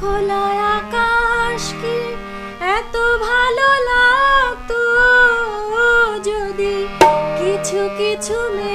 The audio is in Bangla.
খোলা আকাশ কি এত ভালো লাগতো? যদি কিছু কিছু মেঘ